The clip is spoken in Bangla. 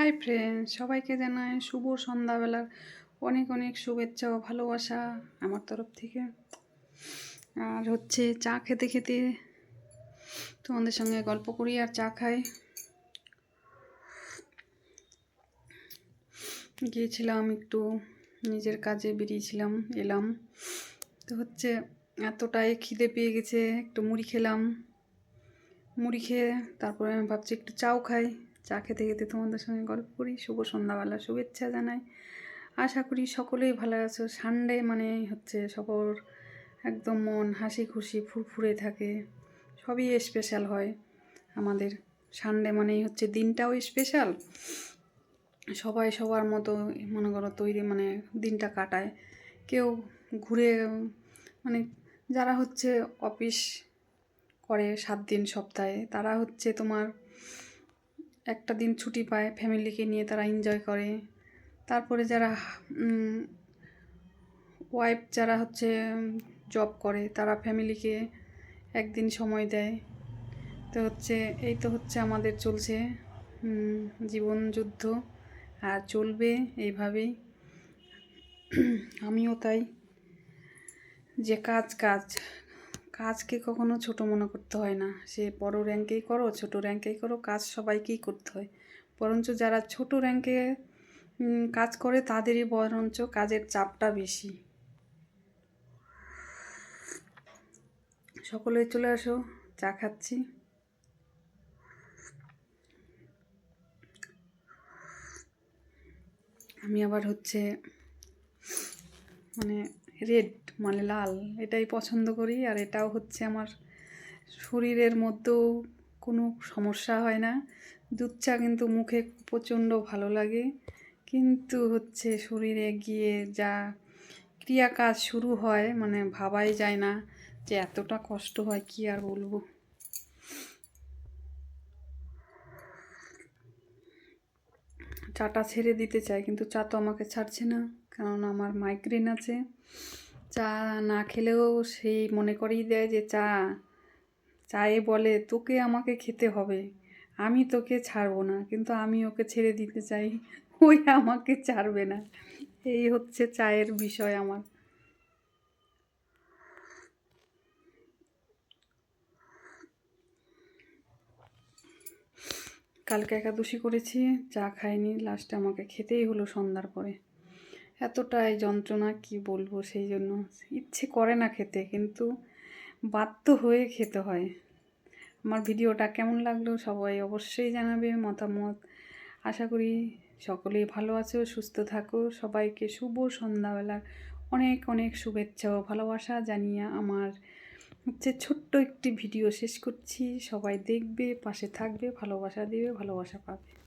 হাই ফ্রেন্ড সবাইকে জানাই শুভ সন্ধ্যাবেলার অনেক অনেক শুভেচ্ছা ও ভালোবাসা আমার তরফ থেকে। আর হচ্ছে চা খেতে খেতে তোমাদের সঙ্গে গল্প করি আর চা খাই। গিয়েছিলাম একটু, নিজের কাজে বেরিয়েছিলাম, এলাম। তো হচ্ছে এতটাই খিদে পেয়ে গেছে, একটু মুড়ি খেলাম। মুড়ি খেয়ে তারপরে আমি ভাবছি একটু চাও খাই। চা খেতে খেতে তোমাদের সঙ্গে গল্প করি। শুভ সন্ধ্যাবেলা শুভেচ্ছা জানাই। আশা করি সকলেই ভালো আছো। সানডে মানে হচ্ছে সকল একদম মন হাসি খুশি ফুরফুরে থাকে। সবই স্পেশাল হয় আমাদের। সানডে মানেই হচ্ছে দিনটাও স্পেশাল সবাই সবার মতো মনে করো তৈরি মানে দিনটা কাটায়। কেউ ঘুরে মানে যারা হচ্ছে অফিস করে সাত দিন সপ্তাহে, তারা হচ্ছে তোমার একটা দিন ছুটি পায়, ফ্যামিলিকে নিয়ে তারা এনজয় করে। তারপরে যারা ওয়াইফ যারা হচ্ছে জব করে, তারা ফ্যামিলিকে একদিন সময় দেয়। তো হচ্ছে, এই তো হচ্ছে আমাদের চলছে জীবন যুদ্ধ। আর চলবে এইভাবেই। আমিও তাই। যে কাজ কাজ। কাজকে কখনো ছোট মনে করতে হয় না। সে বড় র্যাঙ্কেই করো, ছোট র্যাঙ্কেই করো, কাজ সবাইকেই করতে হয়। বরঞ্চ যারা ছোট র্যাঙ্কে কাজ করে তাদেরই বরঞ্চ কাজের চাপটা বেশি। সকলে চলে আসো, চা খাচ্ছি। আমি আবার হচ্ছে মানে রেড মানে লাল। এটাই পছন্দ করি আর এটাও হচ্ছে আমার শরীরের মধ্যেও কোনো সমস্যা হয় না। দুধ চা কিন্তু মুখে প্রচণ্ড ভালো লাগে। কিন্তু হচ্ছে শরীরে গিয়ে যা ক্রিয়া কাজ শুরু হয় মানে ভাবাই যায় না যে এতটা কষ্ট হয় কি আর বলব। চাটা ছেড়ে দিতে চাই কিন্তু চা তো আমাকে ছাড়ছে না। কারণ আমার মাইগ্রেন আছে। চা না খেলেও সেই মনে করেই দেয় যে, চা, চায়ে বলে তোকে আমাকে খেতে হবে। আমি তোকে ছাড়বো না, কিন্তু আমি ওকে ছেড়ে দিতে চাই। ওই আমাকে ছাড়বে না। এই হচ্ছে চায়ের বিষয় আমার। কালকে একাদশী করেছি, চা খাইনি লাস্টে আমাকে খেতেই হলো সন্ধ্যার পরে। এতটাই যন্ত্রণা, কি বলব সেই জন্য? ইচ্ছে করে না খেতে, কিন্তু বাধ্য হয়ে খেতে হয়। আমার ভিডিওটা কেমন লাগল সবাই অবশ্যই জানাবে মতামত। আশা করি সকলেই ভালো আছো, সুস্থ থাকো। সবাইকে শুভ সন্ধ্যাবেলার অনেক অনেক শুভেচ্ছা ও ভালোবাসা জানিয়ে আমার হচ্ছে ছোট্ট একটি ভিডিও শেষ করছি। সবাই দেখবে, পাশে থাকবে, ভালোবাসা দেবে, ভালোবাসা পাবে।